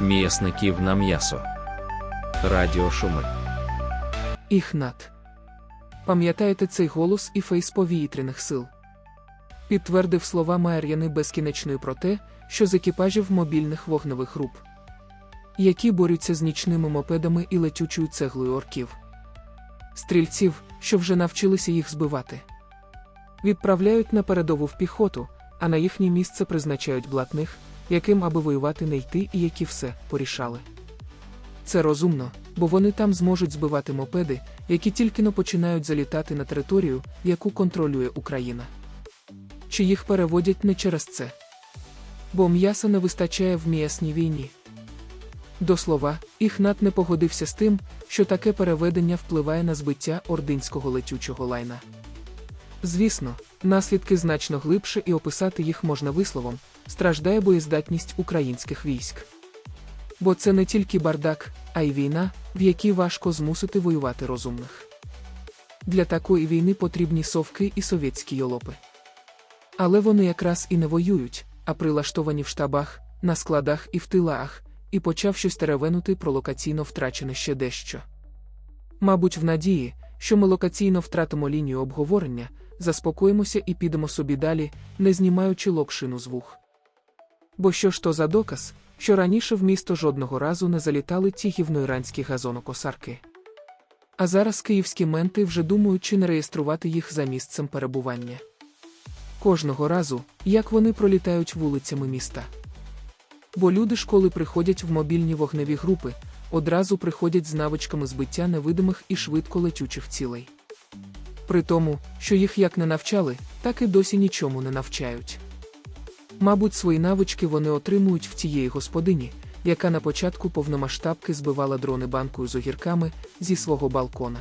М'ясників на м'ясо. Радіошуми. Іхнат. Пам'ятаєте цей голос і фейс повітряних сил? Підтвердив слова Майер'яни безкінечної про те, що з екіпажів мобільних вогневих груп, які борються з нічними мопедами і летючою цеглою орків. Стрільців, що вже навчилися їх збивати. Відправляють на передову в піхоту, а на їхнє місце призначають блатних, яким аби воювати не йти і які все порішали. Це розумно, бо вони там зможуть збивати мопеди, які тільки но починають залітати на територію, яку контролює Україна. Чи їх переводять не через це? Бо м'яса не вистачає в м'ясній війні. До слова, Іхнат не погодився з тим, що таке переведення впливає на збиття ординського летючого лайна. Звісно, наслідки значно глибше і описати їх можна висловом, страждає боєздатність українських військ. Бо це не тільки бардак, а й війна, в якій важко змусити воювати розумних. Для такої війни потрібні совки і совєтські йолопи. Але вони якраз і не воюють, а прилаштовані в штабах, на складах і в тилах, і почав щось теревенути про локаційно втрачене ще дещо. Мабуть, в надії, що ми локаційно втратимо лінію обговорення, заспокоїмося і підемо собі далі, не знімаючи локшину з вух. Бо що ж то за доказ, що раніше в місто жодного разу не залітали ті гівноіранські газонокосарки. А зараз київські менти вже думають, чи не реєструвати їх за місцем перебування. Кожного разу, як вони пролітають вулицями міста. Бо люди коли приходять в мобільні вогневі групи, одразу приходять з навичками збиття невидимих і швидко летючих цілей. При тому, що їх як не навчали, так і досі нічому не навчають. Мабуть, свої навички вони отримують в тієї господині, яка на початку повномасштабки збивала дрони банкою з огірками зі свого балкона.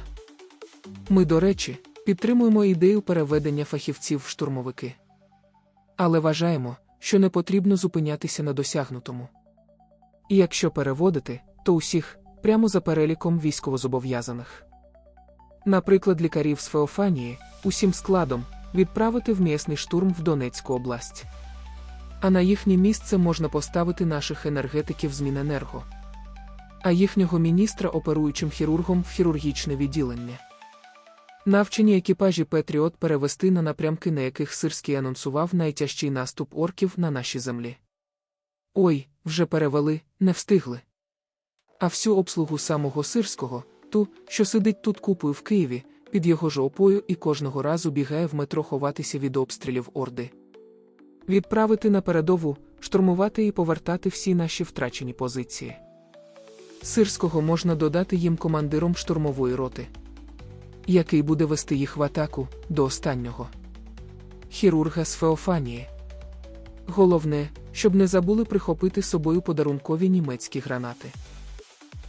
Ми, до речі, підтримуємо ідею переведення фахівців в штурмовики. Але вважаємо, що не потрібно зупинятися на досягнутому. І якщо переводити, то усіх, прямо за переліком військовозобов'язаних. Наприклад, лікарів з Феофанії, усім складом, відправити в м'ясний штурм в Донецьку область. А на їхнє місце можна поставити наших енергетиків з Міненерго, а їхнього міністра оперуючим хірургом в хірургічне відділення. Навчені екіпажі Петріот перевести на напрямки, на яких Сирський анонсував найтяжчий наступ орків на наші землі. Ой, вже перевели, не встигли. А всю обслугу самого Сирського, ту, що сидить тут купою в Києві, під його жопою і кожного разу бігає в метро ховатися від обстрілів Орди. Відправити на передову, штурмувати і повертати всі наші втрачені позиції. Сирського можна додати їм командиром штурмової роти, який буде вести їх в атаку до останнього. Хірурга з Феофанії. Головне, щоб не забули прихопити з собою подарункові німецькі гранати.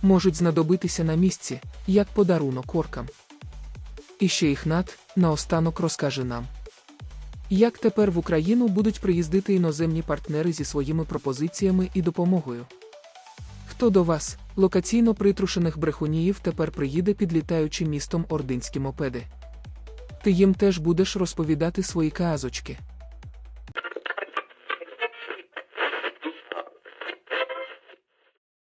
Можуть знадобитися на місці, як подарунок оркам. І ще Іхнат наостанок розкаже нам. Як тепер в Україну будуть приїздити іноземні партнери зі своїми пропозиціями і допомогою? Хто до вас, локаційно притрушених брехуніїв, тепер приїде, підлітаючи містом ординські мопеди? Ти їм теж будеш розповідати свої казочки.